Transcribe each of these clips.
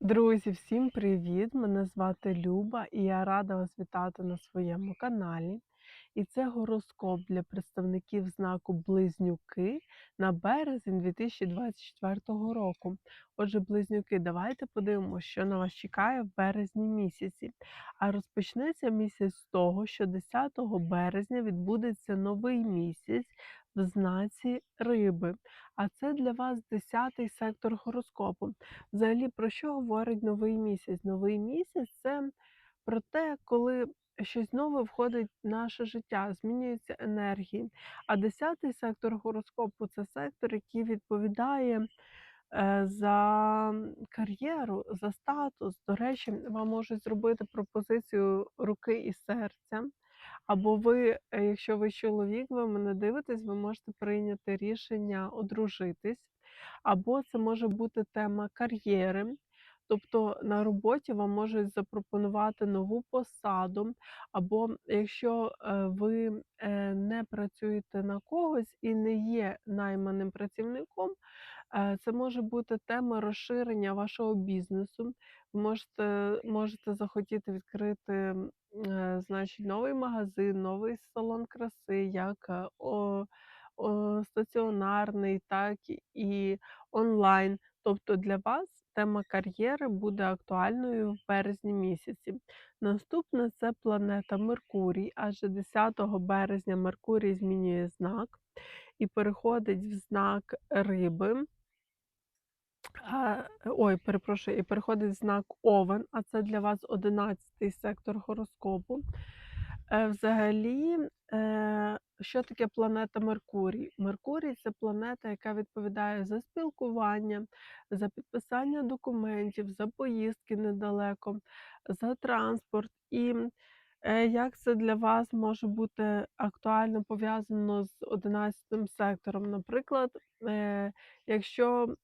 Друзі, всім привіт! Мене звати Люба і я рада вас вітати на своєму каналі. І це гороскоп для представників знаку Близнюки на березень 2024 року. Отже, близнюки, давайте подивимося, що на вас чекає в березні місяці. А розпочнеться місяць з того, що 10 березня відбудеться новий місяць в знаці риби. А це для вас 10-й сектор гороскопу. Взагалі, про що говорить новий місяць? Новий місяць це про те, коли щось нове входить в наше життя, змінюються енергії. А 10-й сектор гороскопу це сектор, який відповідає е, за кар'єру, за статус. До речі, вам можуть зробити пропозицію руки і серця. Або ви, е, якщо ви чоловік, ви мене дивитесь, ви можете прийняти рішення одружитись, або це може бути тема кар'єри. Тобто на роботі вам можуть запропонувати нову посаду, або якщо е, ви е, не працюєте на когось і не є найманим працівником, е, це може бути тема розширення вашого бізнесу. Ви можете, можете захотіти відкрити значить, новий магазин, новий салон краси, як о, о, стаціонарний, так і онлайн. Тобто для вас тема кар'єри буде актуальною в березні місяці. Наступне це планета Меркурій, адже 10 березня Меркурій змінює знак і переходить в знак риби. Ой, перепрошую, і переходить в знак Овен, а це для вас 11 сектор гороскопу. Е, взагалі, е, що таке планета Меркурій? Меркурій це планета, яка відповідає за спілкування, за підписання документів, за поїздки недалеко, за транспорт. І е, як це для вас може бути актуально пов'язано з 11 сектором? Наприклад, якщо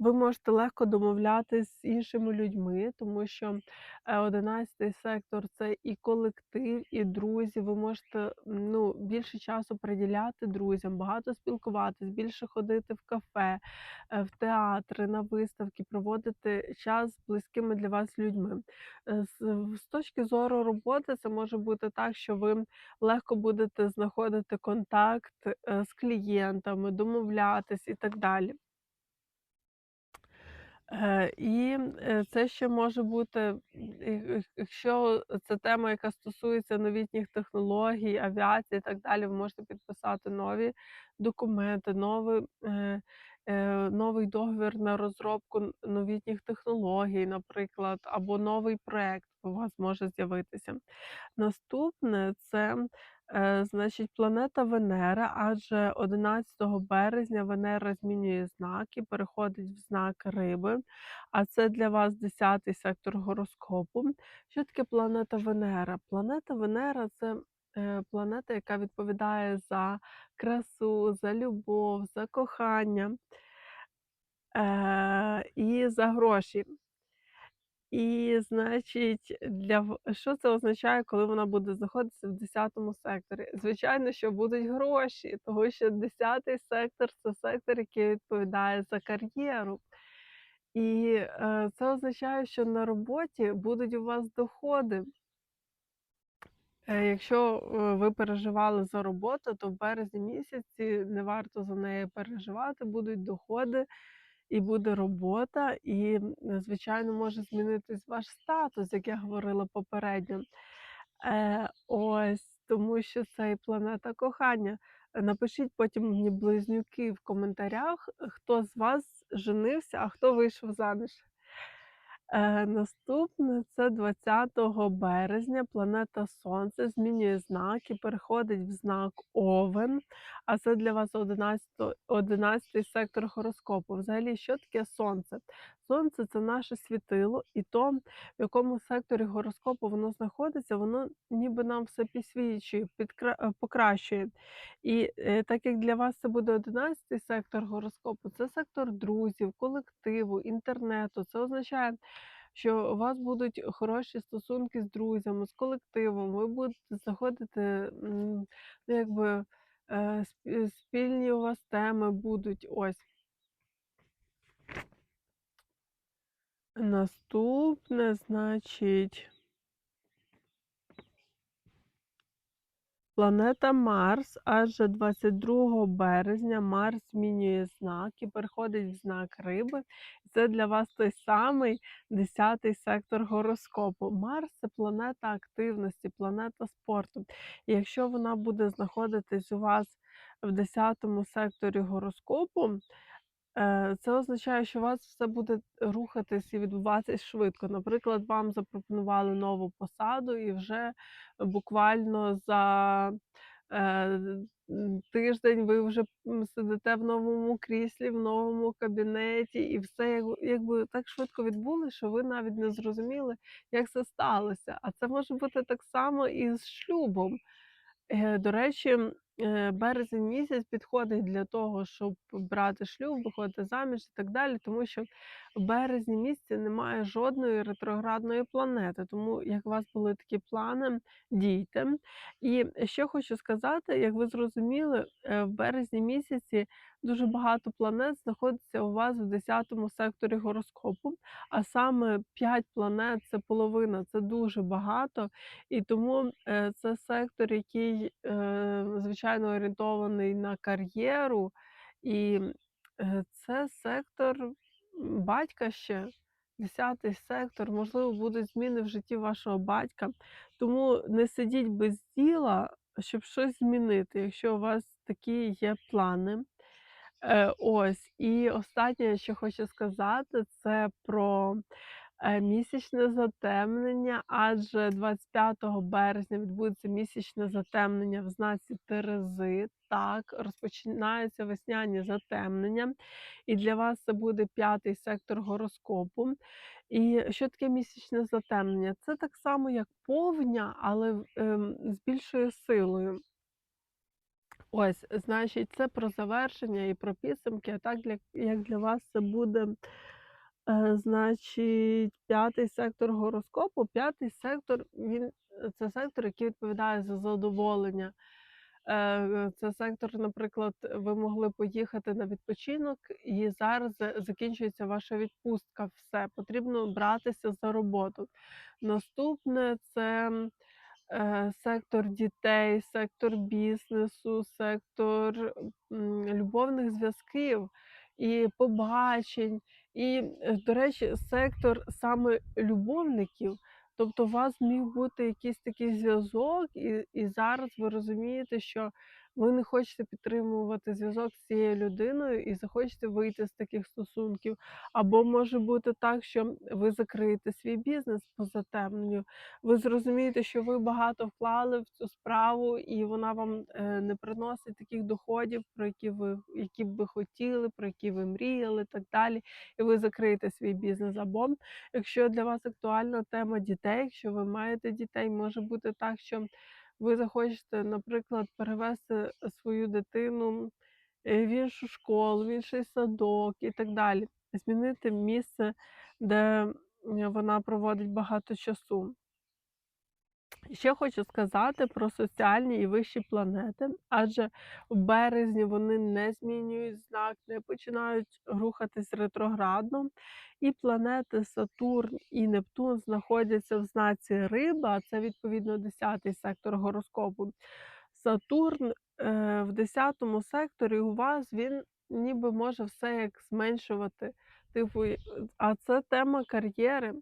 ви можете легко домовлятись з іншими людьми, тому що е, 11 сектор це і колектив, і друзі. Ви можете ну, більше часу приділяти друзям, багато спілкуватись, більше ходити в кафе, е, в театри, на виставки, проводити час з близькими для вас людьми. Е, З, точки зору роботи, це може бути так, що ви легко будете знаходити контакт е, з клієнтами, домовлятись і так далі. Е, і, е, це ще може бути, якщо це тема, яка стосується новітніх технологій, авіації і так далі, ви можете підписати нові документи, новий, е, новий договір на розробку новітніх технологій, наприклад, або новий проект у вас може з'явитися. Наступне це, значить, планета Венера, адже 11 березня Венера змінює знак і переходить в знак Риби, а це для вас 10 сектор гороскопу. Що таке планета Венера? Планета Венера це е, планета, яка відповідає за красу, за любов, за кохання е, і за гроші. І, значить, для що це означає, коли вона буде знаходитися в 10 секторі? Звичайно, що будуть гроші, тому що 10-й сектор це сектор, який відповідає за кар'єру. І, е, це означає, що на роботі будуть у вас доходи. Е, якщо, е, ви переживали за роботу, то в березні місяці не варто за неї переживати, будуть доходи і буде робота, і, звичайно, може змінитись ваш статус, як я говорила попередньо. Е, ось, тому що це і планета кохання. Напишіть потім мені близнюки в коментарях, хто з вас женився, а хто вийшов заміж. Е, наступне це 20 березня планета Сонце змінює знак і переходить в знак Овен, а це для вас 11, 11 сектор гороскопу. Взагалі, що таке Сонце? Сонце це наше світило, і то, в якому секторі гороскопу воно знаходиться, воно ніби нам все підсвічує, підкра... е, покращує. І е, так як для вас це буде 11 сектор гороскопу, це сектор друзів, колективу, інтернету. Це означає, що у вас будуть хороші стосунки з друзями, з колективом, ви будете знаходити, м, ну, якби, спільні у вас теми будуть. Ось. Наступне, значить Планета Марс, адже 22 березня Марс змінює знак і переходить в знак Риби. Це для вас той самий 10-й сектор гороскопу. Марс це планета активності, планета спорту. І якщо вона буде знаходитись у вас в 10-му секторі гороскопу, це означає, що у вас все буде рухатись і відбуватись швидко. Наприклад, вам запропонували нову посаду, і вже буквально за е, тиждень ви вже сидите в новому кріслі, в новому кабінеті, і все якби так швидко відбулося, що ви навіть не зрозуміли, як це сталося. А це може бути так само і з шлюбом. Е, До речі, е, березень місяць підходить для того, щоб брати шлюб, виходити заміж і так далі, тому що в березні місяці немає жодної ретроградної планети. Тому як у вас були такі плани, дійте. І ще хочу сказати, як ви зрозуміли, е, в березні місяці дуже багато планет знаходиться у вас в 10 секторі гороскопу, а саме 5 планет це половина, це дуже багато. І тому, е, це сектор, який, е, звичайно, орієнтований на кар'єру, і, е, це сектор, батька ще, 10 сектор, можливо, будуть зміни в житті вашого батька. Тому не сидіть без діла, щоб щось змінити, якщо у вас такі є плани. Е, ось, і останнє, що хочу сказати, це про місячне затемнення, адже 25 березня відбудеться місячне затемнення в знаці Терези. Так, розпочинаються весняні затемнення, і для вас це буде п'ятий сектор гороскопу. І що таке місячне затемнення? Це так само, як повня, але ем, з більшою силою. Ось, значить, це про завершення і про підсумки, а так як для вас це буде Е, значить, п'ятий сектор гороскопу. П'ятий сектор він е, це сектор, який відповідає за задоволення. Е, це сектор, наприклад, ви могли поїхати на відпочинок, і зараз закінчується ваша відпустка. Все потрібно братися за роботу. Наступне це сектор дітей, сектор бізнесу, сектор любовних зв'язків і побачень. І, е, до речі, сектор саме любовників, тобто у вас міг бути якийсь такий зв'язок, і, і зараз ви розумієте, що ви не хочете підтримувати зв'язок з цією людиною і захочете вийти з таких стосунків. Або може бути так, що ви закриєте свій бізнес по затемненню. Ви зрозумієте, що ви багато вклали в цю справу, і вона вам е, не приносить таких доходів, про які ви які б ви хотіли, про які ви мріяли, так далі. І ви закриєте свій бізнес. Або якщо для вас актуальна тема дітей, якщо ви маєте дітей, може бути так, що ви захочете, наприклад, перевести свою дитину е, в іншу школу, в інший садок і так далі, змінити місце, де вона проводить багато часу. Ще хочу сказати про соціальні і вищі планети, адже в березні вони не змінюють знак, не починають рухатись ретроградно. І планети Сатурн і Нептун знаходяться в знаці Риба, а це відповідно 10-й сектор гороскопу. Сатурн е, в 10-му секторі у вас він ніби може все як зменшувати. Типу, а це тема кар'єри.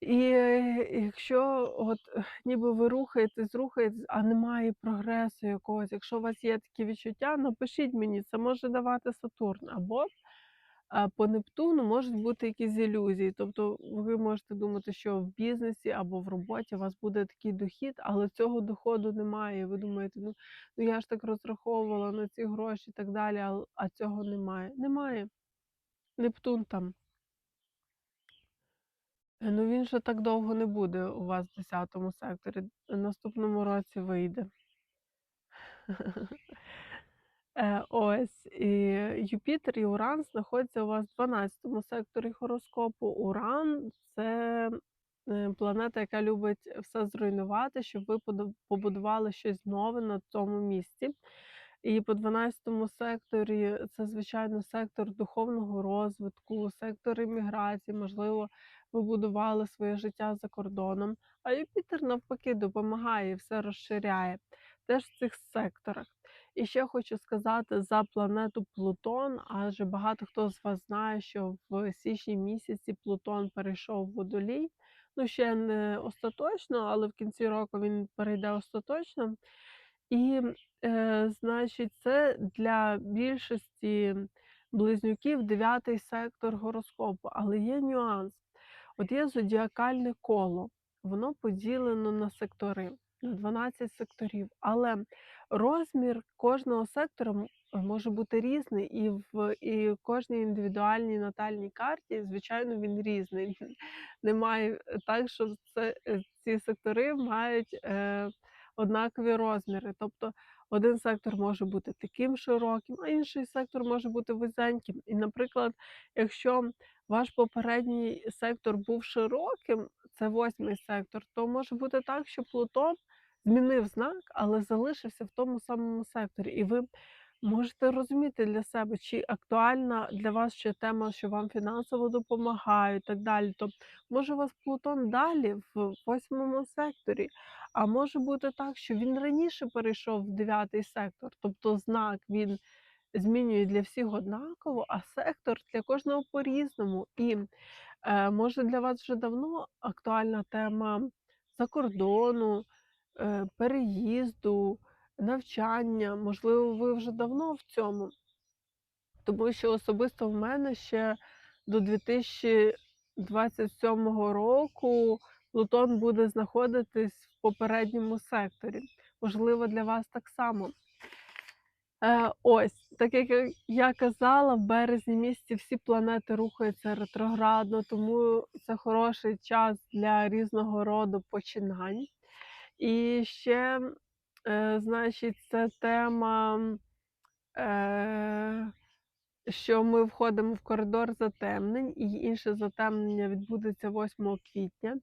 І е, якщо от ніби ви рухаєтесь, рухаєтесь, а немає прогресу якогось, якщо у вас є такі відчуття, напишіть мені, це може давати Сатурн. Або по Нептуну можуть бути якісь ілюзії. Тобто ви можете думати, що в бізнесі або в роботі у вас буде такий дохід, але цього доходу немає. Ви думаєте, ну, ну я ж так розраховувала на ці гроші і так далі, а цього немає. Немає. Нептун там. Е, ну він же так довго не буде у вас в 10 секторі. Наступному році вийде. Е, ось і Юпітер і Уран знаходяться у вас в 12 секторі гороскопу. Уран це е, планета, яка любить все зруйнувати, щоб ви побудували щось нове на цьому місці. І по 12 секторі це, звичайно, сектор духовного розвитку, сектор імміграції. Можливо, ви будували своє життя за кордоном. А Юпітер, навпаки, допомагає і все розширяє теж в цих секторах. І ще хочу сказати за планету Плутон, адже багато хто з вас знає, що в січні місяці Плутон перейшов в водолій. Ну, ще не остаточно, але в кінці року він перейде остаточно. І, е, значить, це для більшості близнюків дев'ятий сектор гороскопу. Але є нюанс. От є зодіакальне коло, воно поділено на сектори, на 12 секторів. Але розмір кожного сектора може бути різний, і в і кожній індивідуальній натальній карті, звичайно, він різний. Немає так, що це, е, ці сектори мають е, однакові розміри. Тобто один сектор може бути таким широким, а інший сектор може бути вузеньким. І, наприклад, якщо ваш попередній сектор був широким, це восьмий сектор, то може бути так, що Плутон змінив знак, але залишився в тому самому секторі. І ви можете розуміти для себе, чи актуальна для вас ще тема, що вам фінансово допомагають, так далі. То може у вас Плутон далі в восьмому секторі, а може бути так, що він раніше перейшов в дев'ятий сектор, тобто знак він змінює для всіх однаково, а сектор для кожного по-різному. І е, може для вас вже давно актуальна тема закордону, е, переїзду, навчання. Можливо, ви вже давно в цьому. Тому що особисто в мене ще до 2027 року Плутон буде знаходитись в попередньому секторі. Можливо, для вас так само. Е, ось, так як я- казала, в березні місяці всі планети рухаються ретроградно, тому це хороший час для різного роду починань. І ще, е, значить, це тема, е, що ми входимо в коридор затемнень, і інше затемнення відбудеться 8 квітня.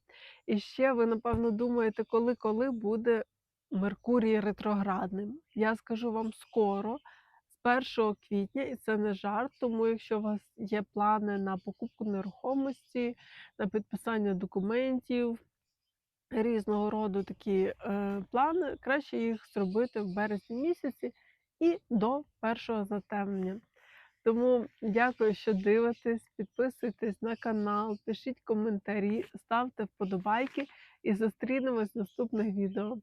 І ще ви, напевно, думаєте, коли коли буде Меркурій ретроградним. Я скажу вам скоро, з 1 квітня, і це не жарт, тому якщо у вас є плани на покупку нерухомості, на підписання документів, різного роду такі е, плани, краще їх зробити в березні місяці і до першого затемнення. Тому дякую, що дивитесь, підписуйтесь на канал, пишіть коментарі, ставте вподобайки і зустрінемось в наступних відео.